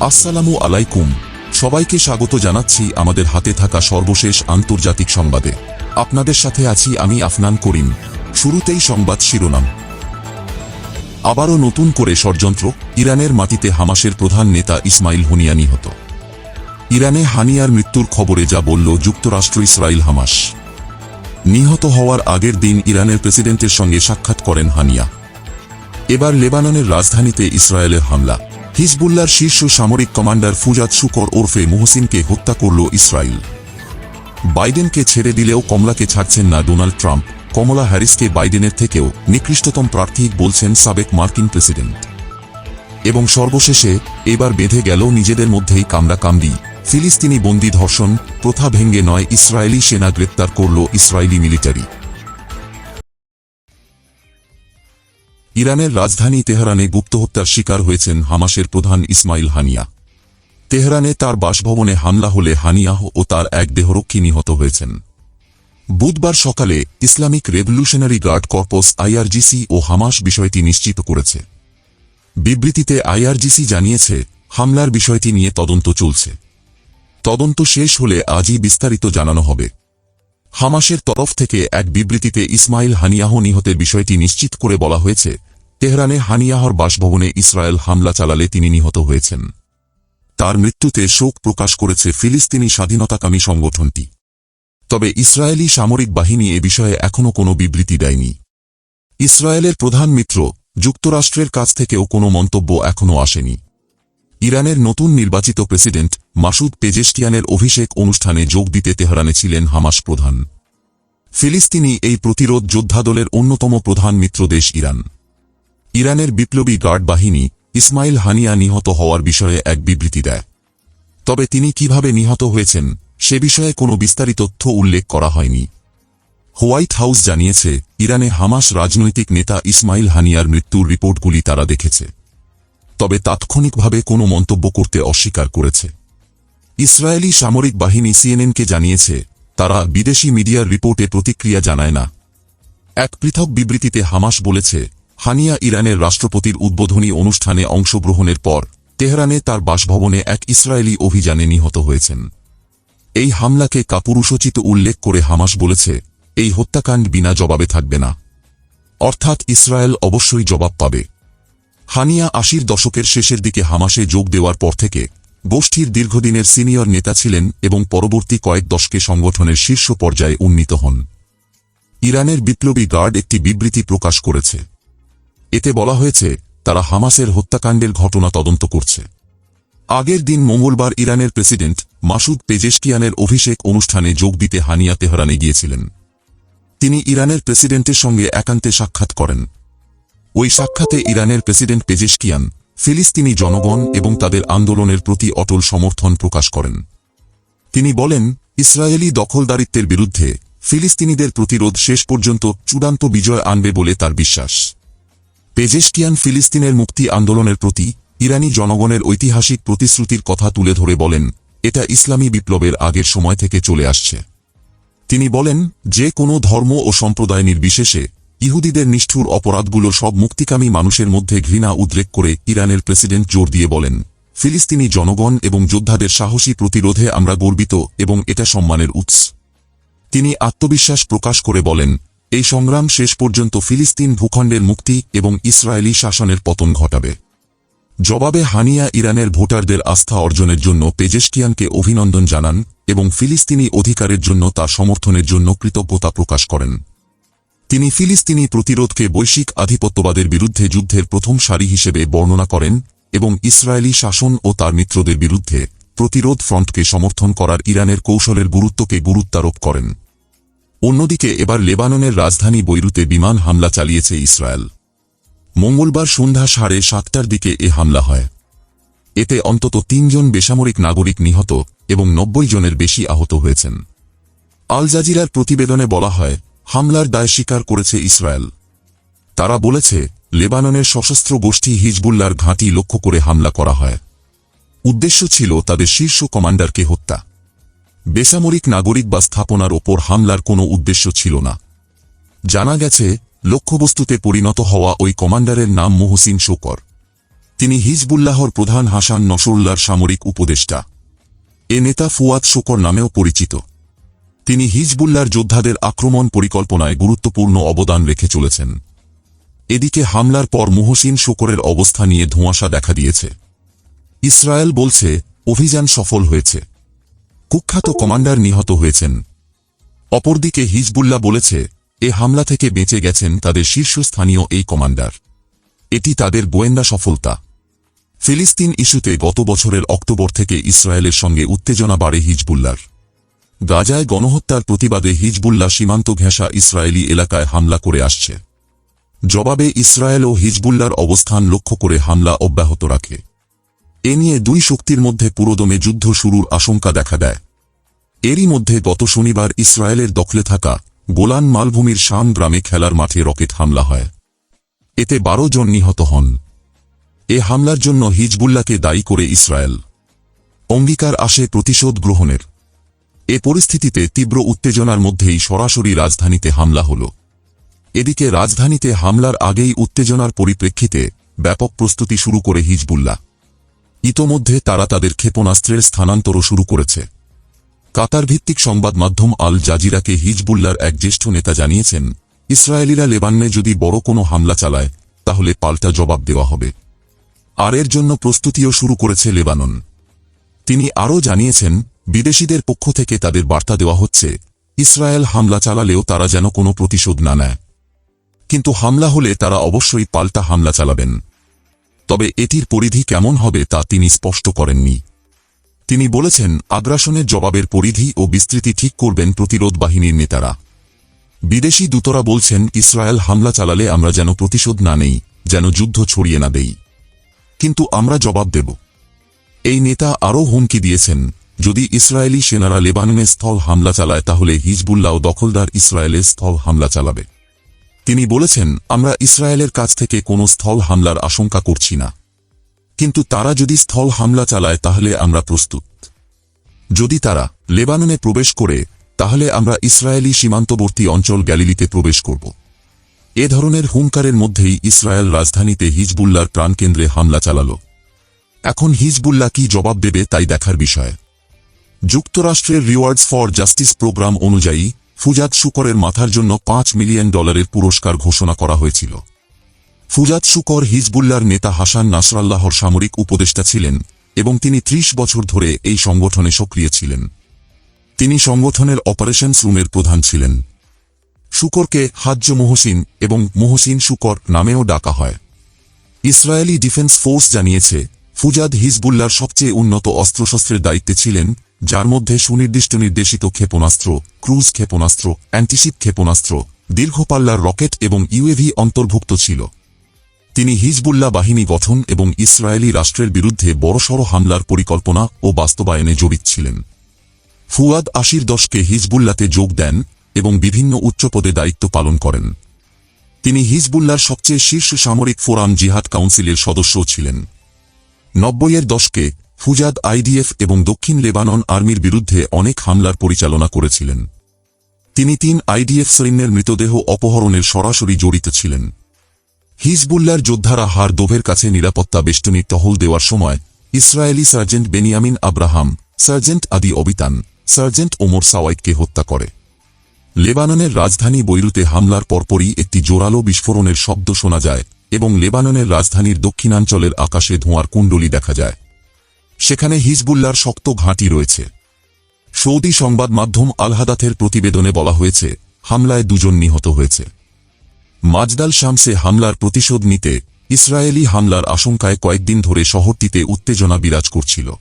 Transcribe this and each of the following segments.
আসসালামু আলাইকুম। সবাইকে স্বাগত জানাচ্ছি আমাদের হাতে থাকা সর্বশেষ আন্তর্জাতিক সংবাদে। আপনাদের সাথে আছি আমি আফনান করিম। শুরুতেই সংবাদ শিরোনাম। আবারও নতুন করে ষড়যন্ত্র, ইরানের মাটিতে হামাসের প্রধান নেতা ইসমাইল হুনিয়া নিহত। ইরানে হানিয়ার মৃত্যুর খবরে যা বলল যুক্তরাষ্ট্র ইসরায়েল হামাস। নিহত হওয়ার আগের দিন ইরানের প্রেসিডেন্টের সঙ্গে সাক্ষাৎ করেন হানিয়া। এবার লেবাননের রাজধানীতে ইসরায়েলের হামলা। হিজবুল্লার শীর্ষ সামরিক কমান্ডার ফুজাদ শুকর ওরফে মোহসিনকে হত্যা করল ইসরায়েল বাইডেনকে ছেড়ে দিলেও কমলাকে ছাড়ছেন না ডোনাল্ড ট্রাম্প। কমলা হ্যারিসকে বাইডেনের থেকেও নিকৃষ্টতম প্রার্থী বলছেন সাবেক মার্কিন প্রেসিডেন্ট। এবং সর্বশেষে এবার বেঁধে গেল নিজেদের মধ্যেই কামড়াকামড়ি। ফিলিস্তিনি বন্দি ধর্ষণ, প্রথা ভেঙ্গে নয়, ইসরায়েলি সেনা গ্রেপ্তার করল ইসরায়েলি মিলিটারি। ইরানের রাজধানী তেহরানে গুপ্ত হত্যার শিকার হয়েছেন হামাসের প্রধান ইসমাইল হানিয়া। তেহরানে তার বাসভবনে হামলা হলে হানিয়াহ ও তার এক দেহরক্ষী নিহত হয়েছেন। বুধবার সকালে Islamic revolutionary guard corps IRGC ও হামাস বিষয়টি নিশ্চিত করেছে। বিবৃতিতে আইআরজিসি জানিয়েছে, হামলার বিষয়টি নিয়ে তদন্ত চলছে। তদন্ত শেষ হলে আজই বিস্তারিত জানানো হবে। হামাসের তরফ থেকে এক বিবৃতিতে ইসমাইল হানিয়াহ নিহতের বিষয়টি নিশ্চিত করে বলা হয়েছে তেহরানে হানিয়াহর বাসভবনে ইসরায়েল হামলা চালালে তিনি নিহত হয়েছেন। তার মৃত্যুতে শোক প্রকাশ করেছে ফিলিস্তিনি স্বাধীনতাকামী সংগঠনটি। তবে ইসরায়েলি সামরিক বাহিনী এ বিষয়ে এখনও কোনো বিবৃতি দেয়নি। ইসরায়েলের প্রধান মিত্র, যুক্তরাষ্ট্রের কাছ থেকেও কোনো মন্তব্য এখনও আসেনি। ইরানের নতুন নির্বাচিত প্রেসিডেন্ট মাসুদ পেজেস্টিয়ানের অভিষেক অনুষ্ঠানে যোগ দিতে তেহরানে ছিলেন হামাস প্রধান। ফিলিস্তিনি এই প্রতিরোধ যোদ্ধাদলের অন্যতম প্রধান মিত্র দেশ ইরান। ইরানের বিপ্লবী গার্ড বাহিনী ইসমাইল হানিয়া নিহত হওয়ার বিষয়ে এক বিবৃতি দেয়। তবে তিনি কীভাবে নিহত হয়েছেন, সে বিষয়ে কোনো বিস্তারিত তথ্য উল্লেখ করা হয়নি। হোয়াইট হাউস জানিয়েছে, ইরানে হামাস রাজনৈতিক নেতা ইসমাইল হানিয়ার মৃত্যুর রিপোর্টগুলি তারা দেখেছে। তবে তাৎক্ষণিকভাবে কোনো মন্তব্য করতে অস্বীকার করেছে। ইসরায়েলি সামরিক বাহিনী সিএনএনকে জানিয়েছে, তারা বিদেশি মিডিয়ার রিপোর্টে প্রতিক্রিয়া জানায় না। এক পৃথক বিবৃতিতে হামাস বলেছে হানিয়া ইরানের রাষ্ট্রপতির উদ্বোধনী অনুষ্ঠানে অংশগ্রহণের পর তেহরানে তার বাসভবনে এক ইসরায়েলি অভিযানে নিহত হয়েছেন। এই হামলাকে কাপুরুষোচিত উল্লেখ করে হামাস বলেছে, এই হত্যাকাণ্ড বিনা জবাবে থাকবে না। অর্থাৎ ইসরায়েল অবশ্যই জবাব পাবে। হানিয়া আশির দশকের শেষের দিকে হামাসে যোগ দেওয়ার পর থেকে গোষ্ঠীর দীর্ঘদিনের সিনিয়র নেতা ছিলেন এবং পরবর্তী কয়েক দশকে সংগঠনের শীর্ষ পর্যায়ে উন্নীত হন। ইরানের বিপ্লবী গার্ড একটি বিবৃতি প্রকাশ করেছে। এতে বলা হয়েছে, তারা হামাসের হত্যাকাণ্ডের ঘটনা তদন্ত করছে। আগের দিন মঙ্গলবার ইরানের প্রেসিডেন্ট মাসুদ পেজেশকিয়ানের অভিষেক অনুষ্ঠানে যোগ দিতে হানিয়া তেহরানে গিয়েছিলেন। তিনি ইরানের প্রেসিডেন্টের সঙ্গে একান্তে সাক্ষাৎ করেন। ওই সাক্ষাতে ইরানের প্রেসিডেন্ট পেজেশকিয়ান, ফিলিস্তিনি জনগণ এবং তাদের আন্দোলনের প্রতি অটল সমর্থন প্রকাশ করেন। তিনি বলেন, ইসরায়েলি দখলদারিত্বের বিরুদ্ধে ফিলিস্তিনিদের প্রতিরোধ শেষ পর্যন্ত চূড়ান্ত বিজয় আনবে বলে তার বিশ্বাস। পেজেশকিয়ান ফিলিস্তিনের মুক্তি আন্দোলনের প্রতি ইরানি জনগণের ঐতিহাসিক প্রতিশ্রুতির কথা তুলে ধরে বলেন, এটা ইসলামী বিপ্লবের আগের সময় থেকে চলে আসছে। তিনি বলেন, যে কোনো ধর্ম ও সম্প্রদায় নির্বিশেষে ইহুদিদের নিষ্ঠুর অপরাধগুলো সব মুক্তিকামী মানুষের মধ্যে ঘৃণা উদ্রেক করে ইরানের প্রেসিডেন্ট জোর দিয়ে বলেন, ফিলিস্তিনি জনগণ এবং যোদ্ধাদের সাহসী প্রতিরোধে আমরা গর্বিত এবং এটা সম্মানের উৎস। তিনি আত্মবিশ্বাস প্রকাশ করে বলেন এই সংগ্রাম শেষ পর্যন্ত ফিলিস্তিন ভূখণ্ডের মুক্তি এবং ইসরায়েলি শাসনের পতন ঘটাবে। জবাবে হানিয়া ইরানের ভোটারদের আস্থা অর্জনের জন্য পেজেস্টিয়ানকে অভিনন্দন জানান এবং ফিলিস্তিনি অধিকারের জন্য তার সমর্থনের জন্য কৃতজ্ঞতা প্রকাশ করেন। তিনি ফিলিস্তিনি প্রতিরোধকে বৈশ্বিক আধিপত্যবাদের বিরুদ্ধে যুদ্ধের প্রথম সারি হিসেবে বর্ণনা করেন এবং ইসরায়েলি শাসন ও তার মিত্রদের বিরুদ্ধে প্রতিরোধ ফ্রন্টকে সমর্থন করার ইরানের কৌশলের গুরুত্বকে গুরুত্বারোপ করেন। অন্যদিকে এবার লেবাননের রাজধানী বৈরুতে বিমান হামলা চালিয়েছে ইসরায়েল। মঙ্গলবার সন্ধ্যা সাড়ে সাতটার দিকে এ হামলা হয়। এতে অন্তত তিনজন বেসামরিক নাগরিক নিহত এবং নব্বই জনের বেশি আহত হয়েছেন। আল জাজিরার প্রতিবেদনে বলা হয়, হামলার দায় স্বীকার করেছে ইসরায়েল। তারা বলেছে, লেবাননের সশস্ত্র গোষ্ঠী হিজবুল্লার ঘাঁটি লক্ষ্য করে হামলা করা হয়। উদ্দেশ্য ছিল তাদের শীর্ষ কমান্ডারকে হত্যা। বেসামরিক নাগরিক বা স্থাপনার ওপর হামলার কোনো উদ্দেশ্য ছিল না। জানা গেছে, লক্ষ্যবস্তুতে পরিণত হওয়া ওই কমান্ডারের নাম মোহসিন শোকর। তিনি হিজবুল্লাহর প্রধান হাসান নসরুল্লাহর সামরিক উপদেষ্টা। এ নেতা ফুয়াদ শোকর নামেও পরিচিত। তিনি হিজবুল্লাহর যোদ্ধাদের আক্রমণ পরিকল্পনায় গুরুত্বপূর্ণ অবদান রেখে চলেছেন। এদিকে হামলার পর মুহসিন শোকরের অবস্থা নিয়ে ধোঁয়াশা দেখা দিয়েছে। ইসরায়েল বলছে, অভিযান সফল হয়েছে। কুখ্যাত কমান্ডার নিহত হয়েছেন। অপরদিকে হিজবুল্লাহ বলেছে, এ হামলা থেকে বেঁচে গেছেন তাদের শীর্ষস্থানীয় এই কমান্ডার। এটি তাদের গোয়েন্দা সফলতা। ফিলিস্তিন ইস্যুতে গত বছরের অক্টোবর থেকে ইসরায়েলের সঙ্গে উত্তেজনা বাড়ে হিজবুল্লার গাজায় গণহত্যার প্রতিবাদে হিজবুল্লাহ সীমান্ত ঘেঁষা ইসরায়েলি এলাকায় হামলা করে আসছে। জবাবে ইসরায়েল ও হিজবুল্লার অবস্থান লক্ষ্য করে হামলা অব্যাহত রাখে। এ নিয়ে দুই শক্তির মধ্যে পুরোদমে যুদ্ধ শুরুর আশঙ্কা দেখা দেয়। এরই মধ্যে গত শনিবার ইসরায়েলের দখলে থাকা গোলান মালভূমির শাম গ্রামে খেলার মাঠে রকেট হামলা হয়। এতে বারো জন নিহত হন। এ হামলার জন্য হিজবুল্লাকে দায়ী করে ইসরায়েল। অঙ্গীকার আসে প্রতিশোধ গ্রহণের। এ পরিস্থিতিতে তীব্র উত্তেজনার মধ্যেই সরাসরি রাজধানীতে হামলা হল। এদিকে রাজধানীতে হামলার আগেই উত্তেজনার পরিপ্রেক্ষিতে ব্যাপক প্রস্তুতি শুরু করে হিজবুল্লাহ। ইতোমধ্যে তারা তাদের ক্ষেপণাস্ত্রের স্থানান্তরও শুরু করেছে। কাতার ভিত্তিক সংবাদ মাধ্যম আল জাজিরাকে হিজবুল্লার এক জ্যেষ্ঠ নেতা জানিয়েছেন, ইসরায়েলিরা লেবাননে যদি বড় কোনো হামলা চালায়, তাহলে পাল্টা জবাব দেওয়া হবে। আর এর জন্য প্রস্তুতিও শুরু করেছে লেবানন। তিনি আরও জানিয়েছেন, বিদেশিদের পক্ষ থেকে তাদের বার্তা দেওয়া হচ্ছে, ইসরায়েল হামলা চালালেও তারা যেন কোনো প্রতিশোধ না নেয়। কিন্তু হামলা হলে তারা অবশ্যই পাল্টা হামলা চালাবেন। তবে এটির পরিধি কেমন হবে তা তিনি স্পষ্ট করেননি। তিনি বলেছেন, আগ্রাসনের জবাবের পরিধি ও বিস্তৃতি ঠিক করবেন প্রতিরোধ বাহিনীর নেতারা। বিদেশি দূতরা বলছেন, ইসরায়েল হামলা চালালে আমরা যেন প্রতিশোধ না নেই, যেন যুদ্ধ ছড়িয়ে না দেই। কিন্তু আমরা জবাব দেব। এই নেতা আরও হুমকি দিয়েছেন, যদি ইসরায়েলি সেনারা লেবাননে স্থল হামলা চালায় তাহলে হিজবুল্লাহ দখলদার ইসরায়েলে স্থল হামলা চালাবে। তিনি বলেছেন, আমরা ইসরায়েলের কাছ থেকে কোনো স্থল হামলার আশঙ্কা করছি না। কিন্তু তারা যদি স্থল হামলা চালায় তাহলে আমরা প্রস্তুত। যদি তারা লেবাননে প্রবেশ করে, তাহলে আমরা ইসরায়েলি সীমান্তবর্তী অঞ্চল গ্যালিলিতে প্রবেশ করব। এ ধরনের হুঙ্কারের মধ্যেই ইসরায়েল রাজধানীতে হিজবুল্লার প্রাণকেন্দ্রে হামলা চালাল। এখন হিজবুল্লাহ কি জবাব দেবে তাই দেখার বিষয়। যুক্তরাষ্ট্রের রিওয়ার্ডস ফর জাস্টিস প্রোগ্রাম অনুযায়ী ফুজাত শুকরের মাথার জন্য পাঁচ মিলিয়ন ডলারের পুরস্কার ঘোষণা করা হয়েছিল। ফুজাত শুকর হিজবুল্লার নেতা হাসান নাসরাল্লাহর সামরিক উপদেষ্টা ছিলেন এবং তিনি ত্রিশ বছর ধরে এই সংগঠনে সক্রিয় ছিলেন। তিনি সংগঠনের অপারেশনস রুমের প্রধান ছিলেন। শুকরকে হাজ্য মোহসিন এবং মোহসিন শুকর নামেও ডাকা হয়। ইসরায়েলি ডিফেন্স ফোর্স জানিয়েছে ফুজাদ হিজবুল্লার সবচেয়ে উন্নত অস্ত্রশস্ত্রের দায়িত্বে ছিলেন যার মধ্যে সুনির্দিষ্ট নির্দেশিত ক্ষেপণাস্ত্র, ক্রুজ ক্ষেপণাস্ত্র, অ্যান্টিশিপ ক্ষেপণাস্ত্র দীর্ঘপাল্লার রকেট এবং ইউএভি অন্তর্ভুক্ত ছিল। তিনি হিজবুল্লাহ বাহিনী গঠন এবং ইসরায়েলি রাষ্ট্রের বিরুদ্ধে বড়সড় হামলার পরিকল্পনা ও বাস্তবায়নে জড়িত ছিলেন। ফুয়াদ আশির দশকে হিজবুল্লাতে যোগ দেন এবং বিভিন্ন উচ্চপদে দায়িত্ব পালন করেন। তিনি হিজবুল্লার সবচেয়ে শীর্ষ সামরিক ফোরাম জিহাদ কাউন্সিলের সদস্যও ছিলেন। নব্বইয়ের দশকে ফুজাদ, আইডিএফ এবং দক্ষিণ লেবানন আর্মির বিরুদ্ধে অনেক হামলার পরিচালনা করেছিলেন। তিনি তিন আইডিএফ সৈন্যের মৃতদেহ অপহরণের সরাসরি জড়িত ছিলেন। হিজবুল্লার যোদ্ধারা হার দোভের কাছে নিরাপত্তা বেষ্টনীর টহল দেওয়ার সময় Israeli sergeant Benyamin Abraham, sergeant Adi Avitan, sergeant Omar সাওয়াইদকে হত্যা করে। লেবাননের রাজধানী বৈরুতে হামলার পরপরই একটি জোরালো বিস্ফোরণের শব্দ শোনা যায় এবং লেবাননের রাজধানীর দক্ষিণাঞ্চলের আকাশে ধোঁয়ার কুণ্ডলী দেখা যায়। সেখানে হিজবুল্লার শক্ত ঘাঁটি রয়েছে। সৌদি সংবাদ মাধ্যম আলহাদাথের প্রতিবেদনে বলা হয়েছে, হামলায় দুজন নিহত হয়েছে। মাজদাল শামসে হামলার প্রতিশোধ নিতে ইসরায়েলি হামলার আশঙ্কায় কয়েকদিন ধরে শহরটিতে উত্তেজনা বিরাজ করছিল।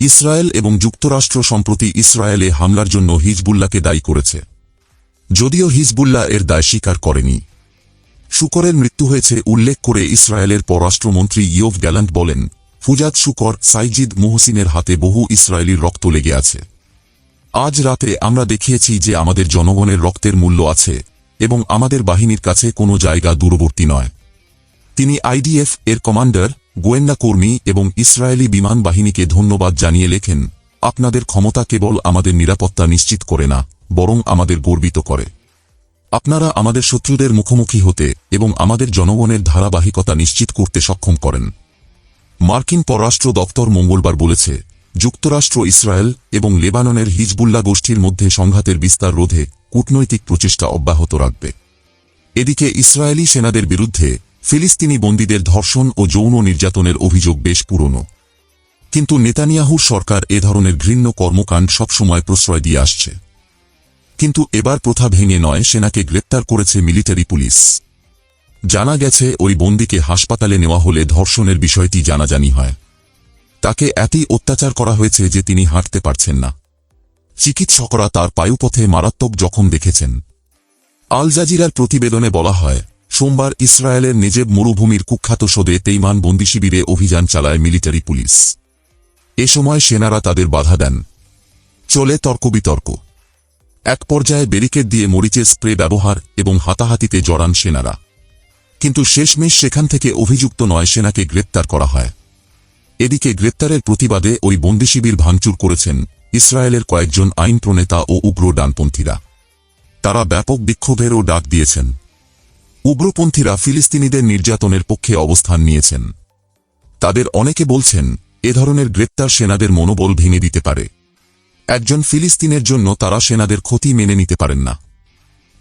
ইসরায়েল এবং যুক্তরাষ্ট্র সম্প্রতি ইসরায়েলে হামলার জন্য হিজবুল্লাহকে দায়ী করেছে। যদিও হিজবুল্লাহ এর দায় স্বীকার করেনি। শুকরের মৃত্যু হয়েছে উল্লেখ করে ইসরায়েলের পররাষ্ট্রমন্ত্রী ইয়োভ গ্যালান্ট বলেন ফুজাদ শুকর সাইজিদ মোহসিনের হাতে বহু ইসরায়েলির রক্ত লেগে আছে। আজ রাতে আমরা দেখিয়েছি যে আমাদের জনগণের রক্তের মূল্য আছে এবং আমাদের বাহিনীর কাছে কোনো জায়গা দূরবর্তী নয়। তিনি আইডিএফ এর কমান্ডার, গোয়েন্দা কর্মী এবং ইসরায়েলি বিমান বাহিনীকে ধন্যবাদ জানিয়ে লেখেন, আপনাদের ক্ষমতা কেবল আমাদের নিরাপত্তা নিশ্চিত করে না, বরং আমাদের গর্বিত করে। আপনারা আমাদের শত্রুদের মুখোমুখি হতে এবং আমাদের জনগণের ধারাবাহিকতা নিশ্চিত করতে সক্ষম করেন। মার্কিন পররাষ্ট্র দপ্তর মঙ্গলবার বলেছে, যুক্তরাষ্ট্র, ইসরায়েল এবং লেবাননের হিজবুল্লাহ গোষ্ঠীর মধ্যে সংঘাতের বিস্তার রোধে কূটনৈতিক প্রচেষ্টা অব্যাহত রাখবে। এদিকে ইসরায়েলি সেনাদের বিরুদ্ধে ফিলিস্তিনি বন্দীদের ধর্ষণ ও যৌন নির্যাতনের অভিযোগ বেশ পুরনো। কিন্তু নেতানিয়াহুর সরকার এ ধরনের ঘৃণ্য কর্মকাণ্ড সবসময় প্রশ্রয় দিয়ে আসছে। কিন্তু এবার প্রথা ভেঙে নয়, সেনাকে গ্রেপ্তার করেছে মিলিটারি পুলিশ। জানা গেছে ওই বন্দীকে হাসপাতালে নেওয়া হলে ধর্ষণের বিষয়টি জানাজানি হয়। তাকে এতই অত্যাচার করা হয়েছে যে তিনি হাঁটতে পারছেন না। চিকিৎসকরা তার পায়ুপথে মারাত্মক জখম দেখেছেন। আল জাজিরার প্রতিবেদনে বলা হয়, সোমবার ইসরায়েলের নেজেব মরুভূমির কুখ্যাত সদে তেইমান বন্দি শিবিরে অভিযান চালায় মিলিটারি পুলিশ। এ সময় সেনারা তাদের বাধা দেন। চলে তর্কবিতর্ক। এক পর্যায়ে ব্যারিকেড দিয়ে মরিচের স্প্রে ব্যবহার এবং হাতাহাতিতে জড়ান সেনারা। কিন্তু শেষমেশ সেখান থেকে অভিযুক্ত নয় সেনাকে গ্রেপ্তার করা হয়। এদিকে গ্রেপ্তারের প্রতিবাদে ওই বন্দিশিবির ভাঙচুর করেছেন ইসরায়েলের কয়েকজন আইন প্রণেতা ও উগ্র ডানপন্থীরা। তারা ব্যাপক বিক্ষোভেরও ডাক দিয়েছেন। উগ্রপন্থীরা ফিলিস্তিনিদের নির্যাতনের পক্ষে অবস্থান নিয়েছেন। তাদের অনেকে বলছেন, এ ধরনের গ্রেপ্তার সেনাদের মনোবল ভেঙে দিতে পারে। একজন ফিলিস্তিনের জন্য তারা সেনাদের ক্ষতি মেনে নিতে পারেন না।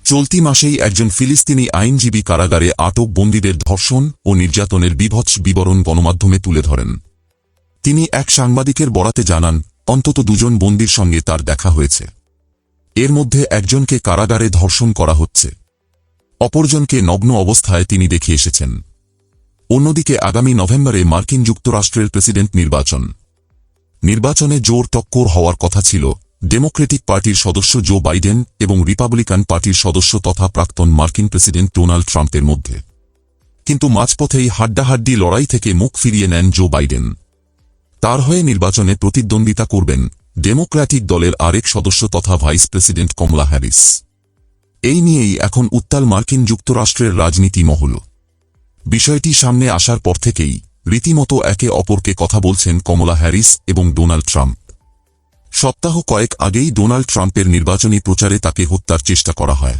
চলতি মাসেই একজন ফিলিস্তিনি আইনজীবী কারাগারে আটক বন্দীদের ধর্ষণ ও নির্যাতনের বিভৎস বিবরণ গণমাধ্যমে তুলে ধরেন। তিনি এক সাংবাদিকের বরাতে জানান, অন্তত দুজন বন্দির সঙ্গে তার দেখা হয়েছে। এর মধ্যে একজনকে কারাগারে ধর্ষণ করা হচ্ছে। অপরজনকে নগ্ন অবস্থায় তিনি দেখে এসেছেন। অন্যদিকে আগামী নভেম্বরে মার্কিন যুক্তরাষ্ট্রের প্রেসিডেন্ট নির্বাচন। নির্বাচনে জোর টক্কর হওয়ার কথা ছিল ডেমোক্রেটিক পার্টির সদস্য জো বাইডেন এবং রিপাবলিকান পার্টির সদস্য তথা প্রাক্তন মার্কিন প্রেসিডেন্ট ডোনাল্ড ট্রাম্পের মধ্যে। কিন্তু মাঝপথেই হাড্ডাহাড্ডি লড়াই থেকে মুখ ফিরিয়ে নেন জো বাইডেন। তার হয়ে নির্বাচনে প্রতিদ্বন্দ্বিতা করবেন ডেমোক্র্যাটিক দলের আরেক সদস্য তথা ভাইস প্রেসিডেন্ট কমলা হ্যারিস। এই নিয়েই এখন উত্তাল মার্কিন যুক্তরাষ্ট্রের রাজনীতি মহল। বিষয়টি সামনে আসার পর থেকেই রীতিমতো একে অপরকে কথা বলছেন কমলা হ্যারিস এবং ডোনাল্ড ট্রাম্প। সপ্তাহ কয়েক আগেই ডোনাল্ড ট্রাম্পের নির্বাচনী প্রচারে তাকে হত্যার চেষ্টা করা হয়।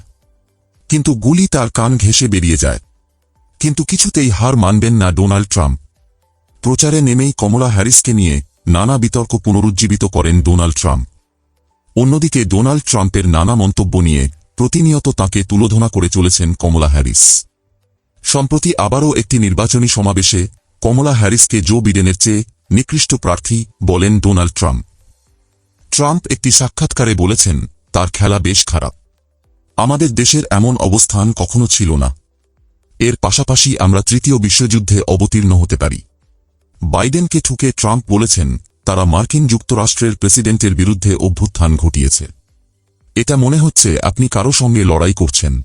কিন্তু গুলি তার কান ঘেঁষে বেরিয়ে যায়। কিন্তু কিছুতেই হার মানবেন না ডোনাল্ড ট্রাম্প। প্রচারে নেমেই কমলা হ্যারিসকে নিয়ে নানা বিতর্ক পুনরুজ্জীবিত করেন ডোনাল্ড ট্রাম্প। অন্যদিকে ডোনাল্ড ট্রাম্পের নানা মন্তব্য নিয়ে প্রতিনিয়ত তাকে তুলোধনা করে চলেছেন কমলা হ্যারিস। সম্প্রতি আবারও একটি নির্বাচনী সমাবেশে কমলা হ্যারিসকে জো বিডেনের চেয়ে নিকৃষ্ট প্রার্থী বলেন ডোনাল্ড ট্রাম্প। ট্রাম্প একটি সাক্ষাৎকারে বলেছেন, তার খেলা বেশ খারাপ। আমাদের দেশের এমন অবস্থান কখনো ছিল না। এর পাশাপাশি আমরা তৃতীয় বিশ্বযুদ্ধে অবতীর্ণ হতে পারি। বাইডেনকে ঠুকে ট্রাম্প বলেছেন, তারা মার্কিন যুক্তরাষ্ট্রের প্রেসিডেন্টের বিরুদ্ধে অভ্যুত্থান ঘটিয়েছে। এটা মনে হচ্ছে আপনি কারও সঙ্গে লড়াই করছেন।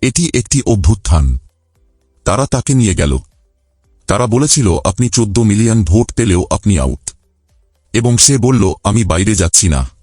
এটি একটি অভ্যুত্থান। তারা তাকে নিয়ে গেল। তারা বলেছিল, আপনি চোদ্দ মিলিয়ন ভোট পেলেও আপনি আউট। এবং সে বলল আমি বাইরে যাচ্ছি না।